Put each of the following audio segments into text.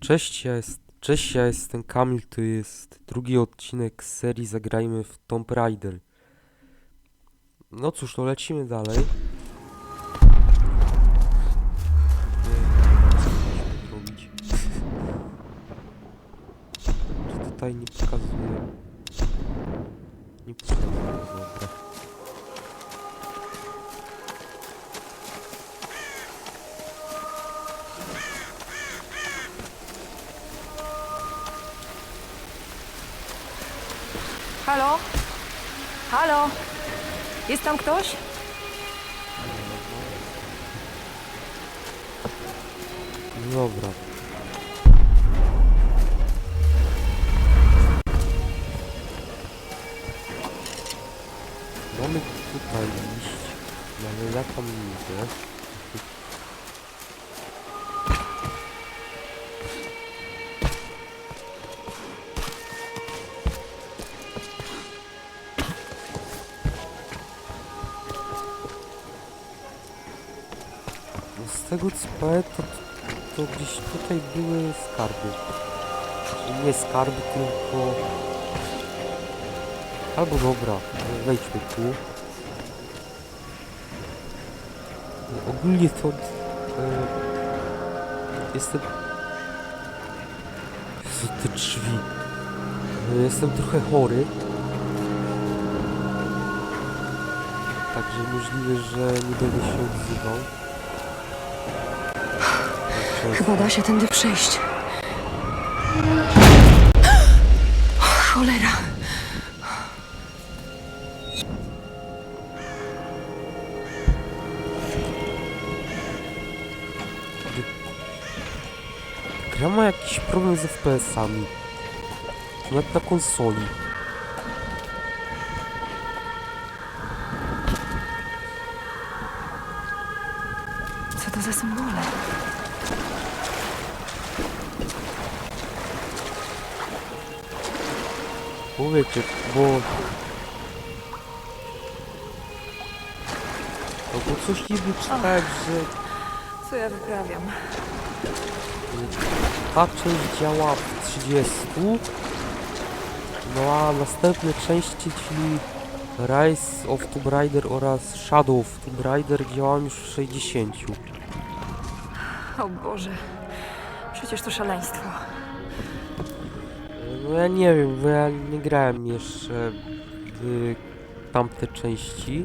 Cześć, ja jest, cześć, ja jestem Kamil, to jest drugi odcinek z serii Zagrajmy w Tomb Raider. No cóż, to lecimy dalej. Tutaj nie pokazuje? Nie pokazuje, dobra. Halo? Halo? Jest tam ktoś? Dobra. Mamy tutaj iść, no ale ja tego co pamiętam, to, to gdzieś tutaj były skarby. Nie skarby, tylko... Albo dobra, wejdźmy tu. Ogólnie to... E, jestem... Jezu, te drzwi. E, jestem trochę chory. Także możliwe, że nie będę się odzywał. Chyba da się tędy przejść. Cholera. Gra ma jakiś problem z FPS-ami. Nawet na konsoli. No bo coś niby czytałem, że Co ja wyprawiam? ta część działa w 30, no a następne części, czyli Rise of Tomb Raider oraz Shadow of Tomb Raider działają już w 60. O Boże. Przecież to szaleństwo. No ja nie wiem, bo ja nie grałem jeszcze w tamte części.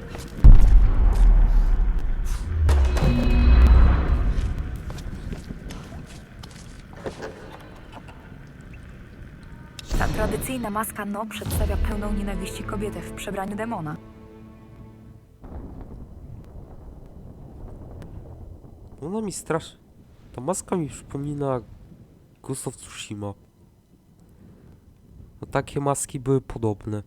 Ta tradycyjna maska No przedstawia pełną nienawiści kobietę w przebraniu demona. Ona mi strasz... Ta maska mi przypomina Ghost of Tsushima. No takie maski były podobne.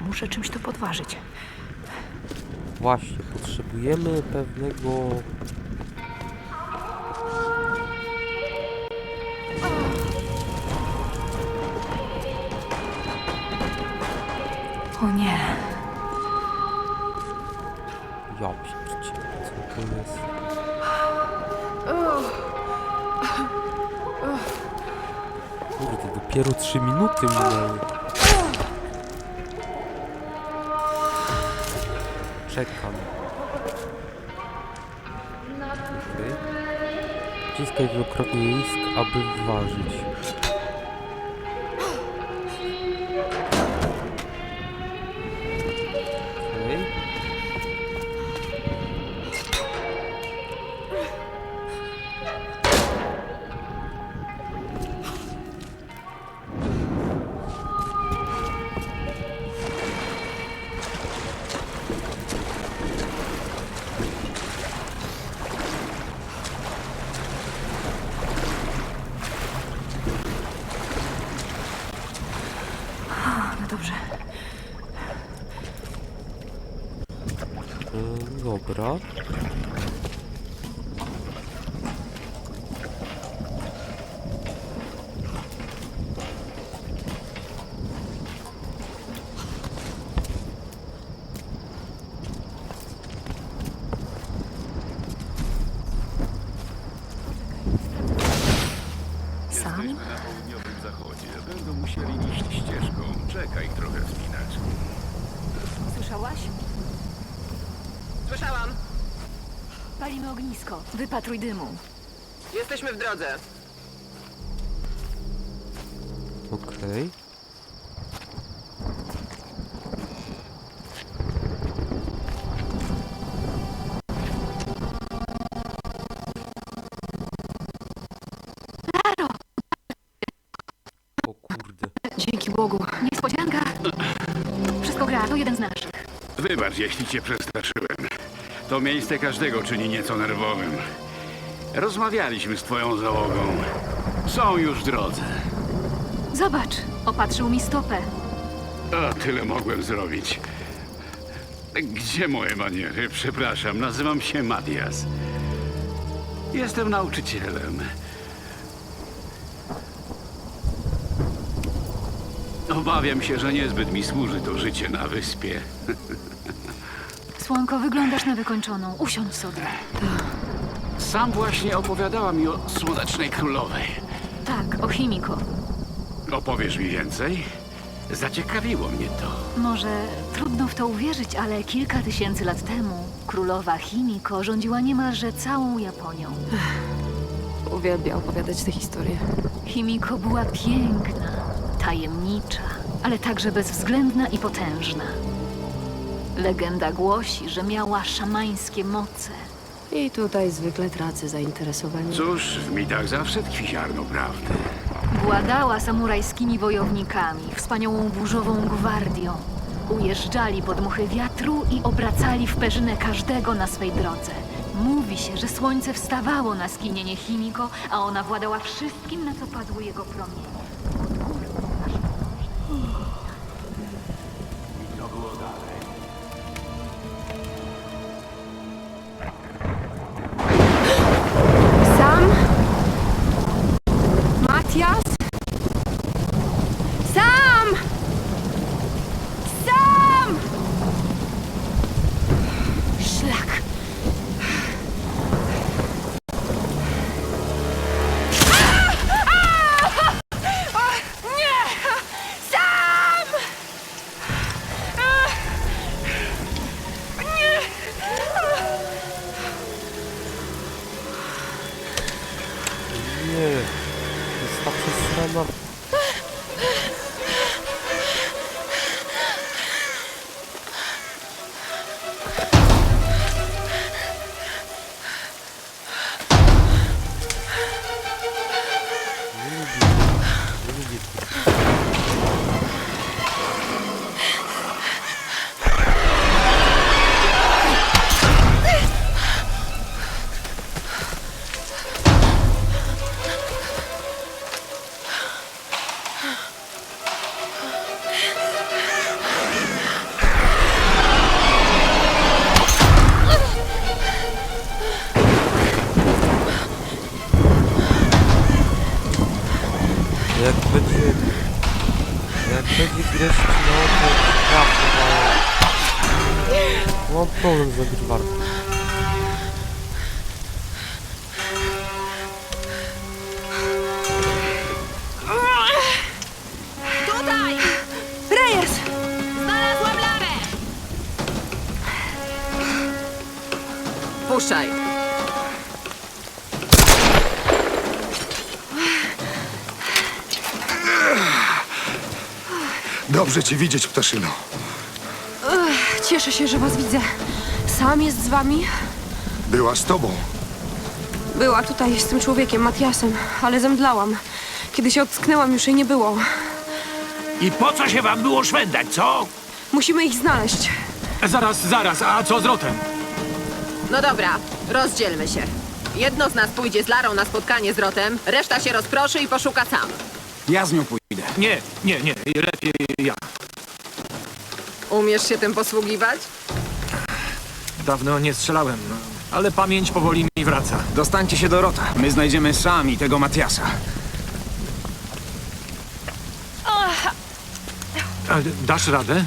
Muszę czymś to podważyć. Właśnie, potrzebujemy pewnego... minuty minęły. Czekam. Wciskaj wielokrotnie lisk, aby ważyć. Jesteśmy na południowym zachodzie. Będą musieli iść ścieżką. Czekaj trochę wspinacz. Słyszałaś? Słyszałam. Palimy ognisko. Wypatruj dymu. Jesteśmy w drodze. Okej. Bogu. Niespodzianka. Wszystko gra, to jeden z naszych. Wybacz, jeśli cię przestraszyłem. To miejsce każdego czyni nieco nerwowym. Rozmawialiśmy z twoją załogą. Są już w drodze. Zobacz, opatrzył mi stopę. O, tyle mogłem zrobić. Gdzie moje maniery? Przepraszam, nazywam się Matias. Jestem nauczycielem. Obawiam się, że niezbyt mi służy to życie na wyspie. Słonko, wyglądasz na wykończoną. Usiądź sobie. Sam właśnie opowiadała mi o Słonecznej Królowej. Tak, o Chimiko. Opowiesz mi więcej? Zaciekawiło mnie to. Może trudno w to uwierzyć, ale kilka tysięcy lat temu królowa Chimiko rządziła niemalże całą Japonią. Uwielbia opowiadać te historie. Chimiko była piękna, tajemnicza, ale także bezwzględna i potężna. Legenda głosi, że miała szamańskie moce. I tutaj zwykle tracę zainteresowanie. Cóż, w mitach zawsze tkwi ziarno prawdy. Władała samurajskimi wojownikami, wspaniałą burzową gwardią. Ujeżdżali pod muchy wiatru i obracali w perzynę każdego na swej drodze. Mówi się, że słońce wstawało na skinienie Chimiko, a ona władała wszystkim, na co padły jego promienie. Jak będzie... Jak będzie grać na to prawda. Mam problem z nagrywarką. Dobrze cię widzieć, ptaszyno. Cieszę się, że was widzę. Sam jest z wami? Była z tobą. Była tutaj z tym człowiekiem, Matiasem, ale zemdlałam. Kiedy się ocknęłam, już jej nie było. I po co się wam było szwendać, co? Musimy ich znaleźć. Zaraz, zaraz, a co z Rotem? No dobra, rozdzielmy się. Jedno z nas pójdzie z Larą na spotkanie z Rotem, reszta się rozproszy i poszuka sam. Ja z nią pójdę. Nie, nie, nie, lepiej ja. Umiesz się tym posługiwać? Dawno nie strzelałem, no, ale pamięć powoli mi wraca. Dostańcie się do Rota. My znajdziemy sami tego Matiasa. A, dasz radę?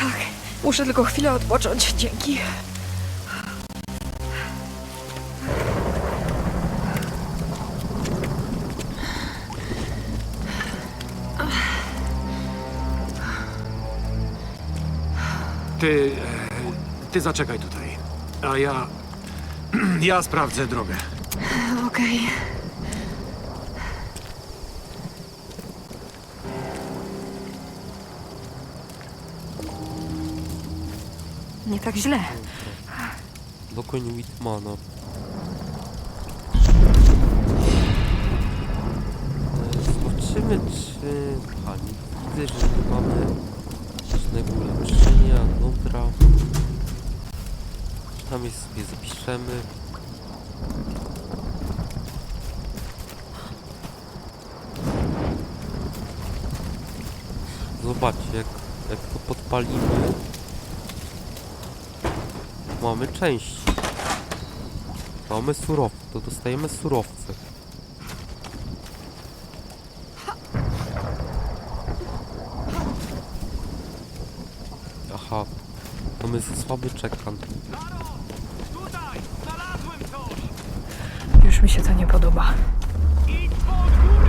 Tak, muszę tylko chwilę odpocząć. Dzięki. Ty... e, Ty zaczekaj tutaj. A ja... Ja sprawdzę drogę. Okej. Nie tak źle. Dokoń Whitmana. E, Zobaczymy, czy... Aha, nie widzę, że mamy żadnego ulepszenia. Dobra. Tam jest sobie zapiszemy. Zobaczcie, jak, jak to podpalimy. Mamy części. Mamy surowce, to dostajemy surowce. To my za słaby coś! Już mi się to nie podoba. Idź pod górę!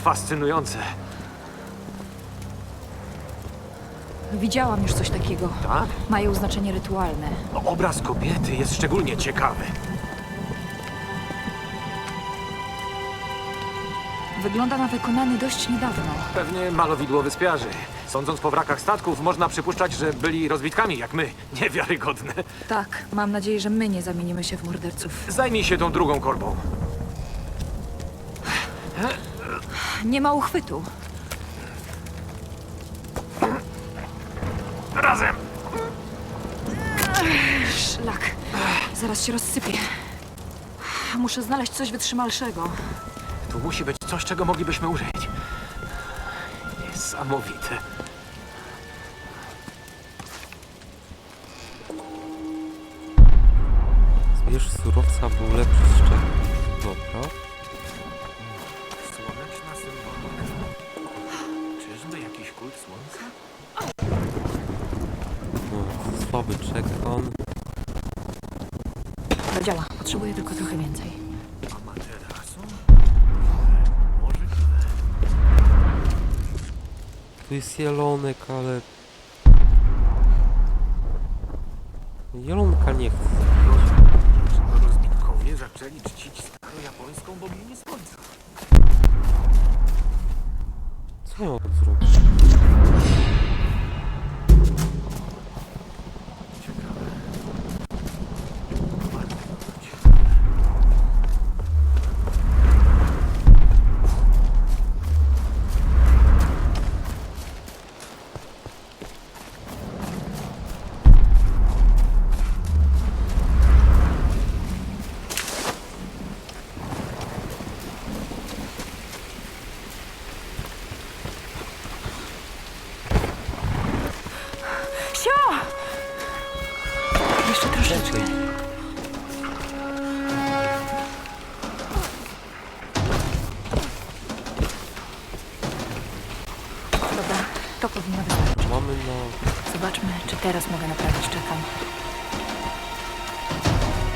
Fascynujące. Widziałam już coś takiego. Tak? Mają znaczenie rytualne. No, Obraz kobiety jest szczególnie ciekawy. Wygląda na wykonany dość niedawno. Pewnie malowidło wyspiarzy. Sądząc po wrakach statków, można przypuszczać, że byli rozbitkami jak my. Niewiarygodne. Tak, mam nadzieję, że my nie zamienimy się w morderców. Zajmij się tą drugą korbą. Nie ma uchwytu. Razem! Szlak. Zaraz się rozsypie. Muszę znaleźć coś wytrzymalszego. Tu musi być coś, czego moglibyśmy użyć. Niesamowite. Zbierz surowca, by ulepszyć szczep. Dobra. Działa. Potrzebuję tylko trochę więcej. Tu jest jelonek, ale...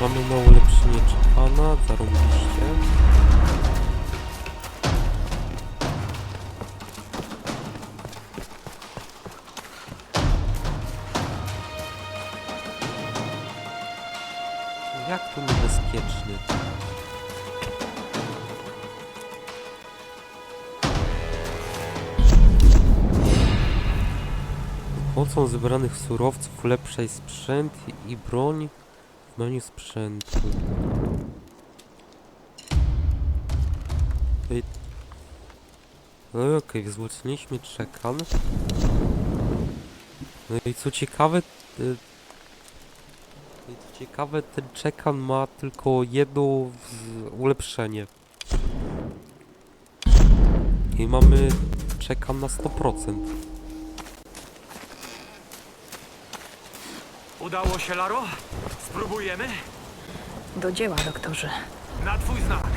Mamy na ulepszenie czekana, zarąbiście. Jak to niebezpiecznie? Pomocą zebranych surowców ulepszaj sprzęt i broń w menu sprzętu. Ej. No okej, wzmocniliśmy czekan. No i co ciekawe, y, no co ciekawe, ten czekan ma tylko jedno ulepszenie. I mamy... Czekam na 100%. Udało się, Laro? Spróbujemy? Do dzieła, doktorze. Na twój znak.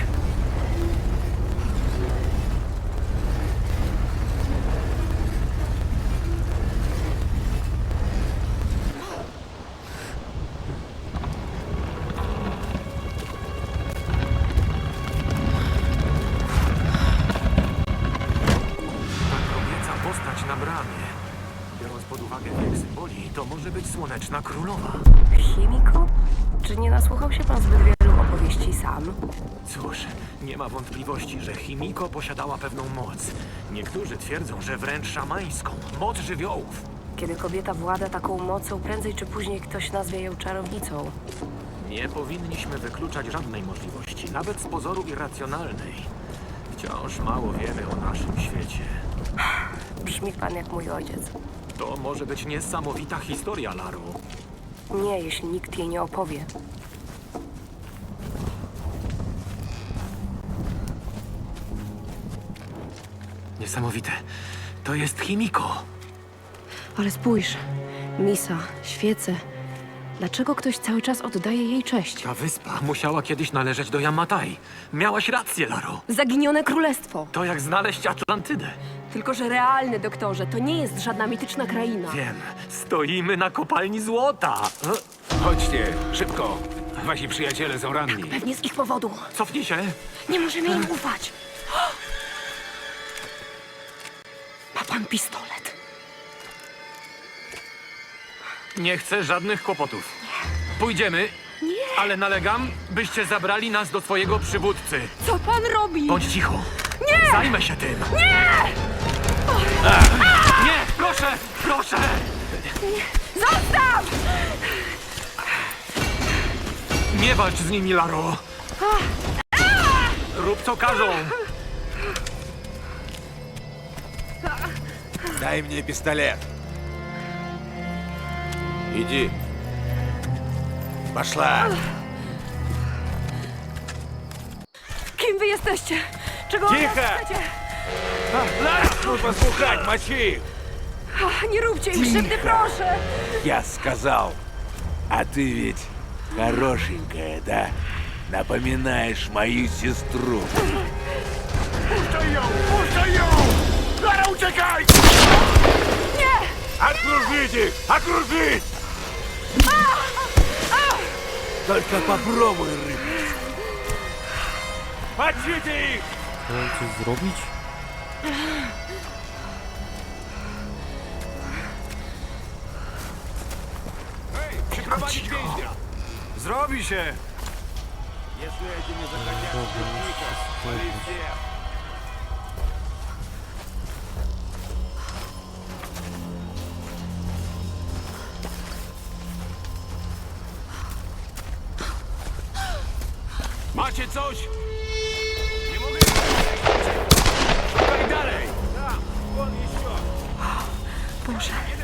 Że Chimiko posiadała pewną moc. Niektórzy twierdzą, że wręcz szamańską. Moc żywiołów. Kiedy kobieta włada taką mocą, prędzej czy później ktoś nazwie ją czarownicą. Nie powinniśmy wykluczać żadnej możliwości, nawet z pozoru irracjonalnej. Wciąż mało wiemy o naszym świecie. Brzmi pan jak mój ojciec. To może być niesamowita historia, Laru. Nie, jeśli nikt jej nie opowie. Niesamowite. To jest Chimiko. Ale spójrz. Misa, świece. Dlaczego ktoś cały czas oddaje jej cześć? Ta wyspa musiała kiedyś należeć do Yamatai. Miałaś rację, Laru. Zaginione królestwo. To jak znaleźć Atlantydę. Tylko, że realny, doktorze. To nie jest żadna mityczna kraina. Wiem, stoimy na kopalni złota. E, Chodźcie, szybko. Wasi przyjaciele są ranni. Pewnie z ich powodu. Cofnij się. Nie możemy im ufać. Pan pistolet. Nie chcę żadnych kłopotów. Pójdziemy, ale nalegam, byście zabrali nas do swojego przywódcy. Co pan robi? Bądź cicho. Nie! Zajmę się tym. Nie! Nie! Proszę! Proszę! Zostaw! Nie walcz z nimi, Laro. Rób co każą. Дай мне пистолет. Иди. Пошла. Kim wy jesteście? Czego od nas Cicho! chcecie? Ну, послухать, мочи их. Ach, Nie róbcie im krzywdy, proszę! Я сказал. А ты ведь хорошенькая, да? Напоминаешь мою сестру. Пустай ее! Пустай ее! Лара! Окружить их! Окружить! Только попробуй, рыб. Бачите їх! Це зробить? Ей, чи проводить! Если эти не захотят, то! Macie coś? Nie mogę... Szukaj dalej! Tam, jeszcze! Boże.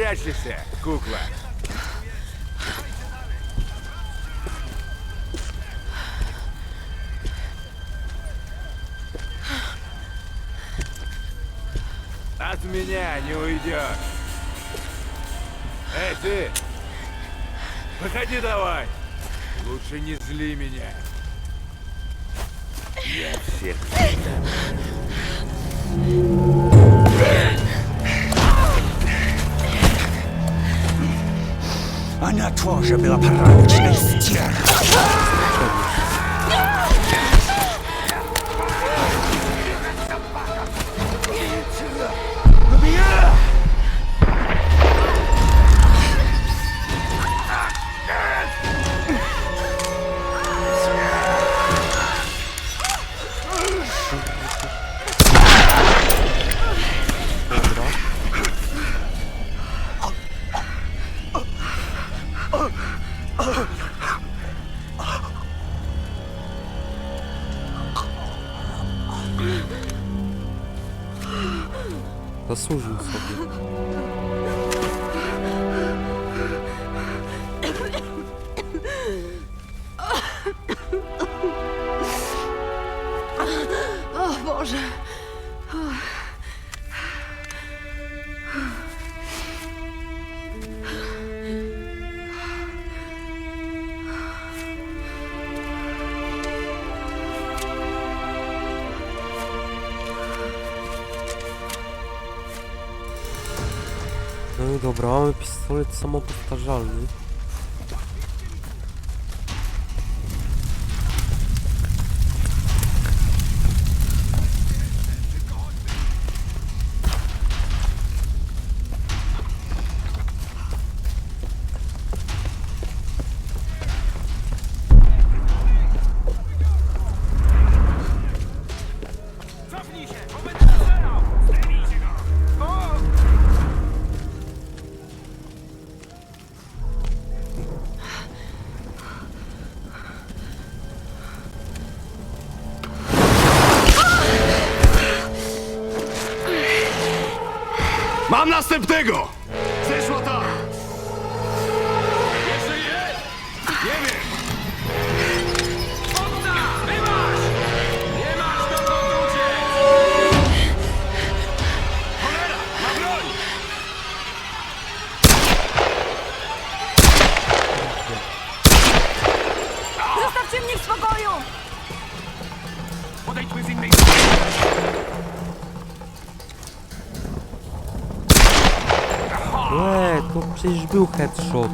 Думаешь, спрячешься, кукла? От меня не уйдешь. Эй, ты! Выходи давай! Лучше не зли меня. Я всех... a na tłoże była prawiczna ścierwa. Sobie. O samopowtarzalny. Przecież był headshot.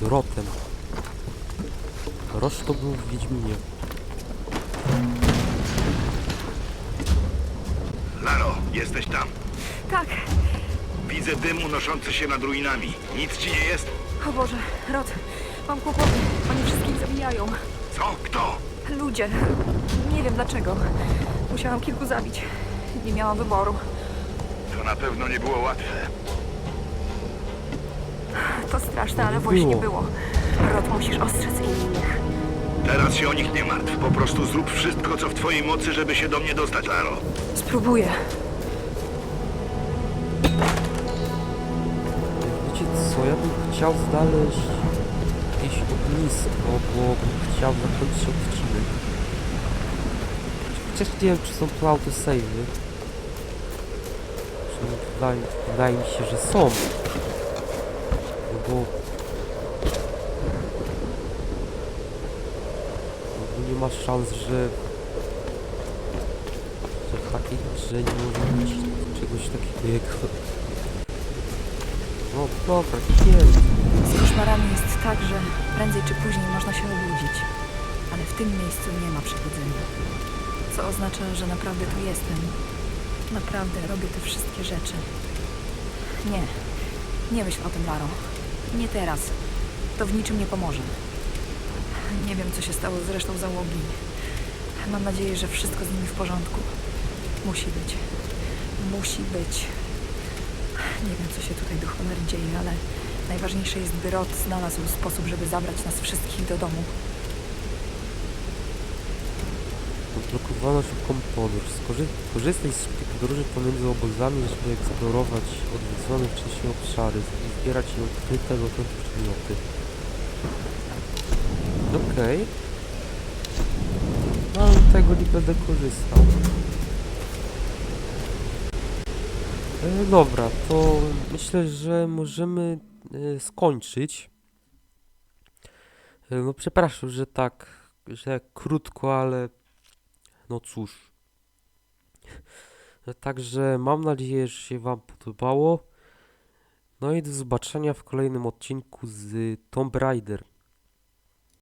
Z Rotem. Rosz to był w Wiedźminie. Laro, jesteś tam. Tak. Widzę dym unoszący się nad ruinami. Nic ci nie jest? O Boże, Rod, mam kłopoty. Oni wszystkich zabijają. Co? Kto? Ludzie. Nie wiem dlaczego. Musiałam kilku zabić. Nie miałam wyboru. To na pewno nie było łatwe. To straszne, ale Nie właśnie było. było. Rod, musisz ostrzec innych. Teraz się o nich nie martw. Po prostu zrób wszystko, co w twojej mocy, żeby się do mnie dostać, Laro. Spróbuję. Wiecie co, ja bym chciał znaleźć jakieś ognisko, bo bym chciał zakończyć odcinek. Chociaż nie wiem, czy są tu autosavey. Przynajmniej Wydaje, wydaje mi się, że są. Bo... Bo nie ma szans, że... Że w takiej grze nie może być czegoś takiego. No dobra, wiem. Z koszmarami jest tak, że prędzej czy później można się obudzić. Ale w tym miejscu nie ma przebudzenia. Co oznacza, że naprawdę tu jestem. Naprawdę robię te wszystkie rzeczy. Nie. Nie myśl o tym, Laro. Nie teraz. To w niczym nie pomoże. Nie wiem, co się stało z resztą załogi. Mam nadzieję, że wszystko z nimi w porządku. Musi być. Musi być. Nie wiem, co się tutaj do cholery dzieje, ale najważniejsze jest, by Rod znalazł sposób, żeby zabrać nas wszystkich do domu. Odblokowano szybką podróż. Skorzy z szybkiej podróży pomiędzy obozami, żeby eksplorować odwiedzone wcześniej obszary i zbierać nieodkryte dotąd przedmioty. Okej. No ale tego nie będę korzystał. E, dobra, to myślę, że możemy e, skończyć. E, no przepraszam, że tak, że krótko, ale no cóż. Także mam nadzieję, że się Wam podobało. No i do zobaczenia w kolejnym odcinku z Tomb Raider.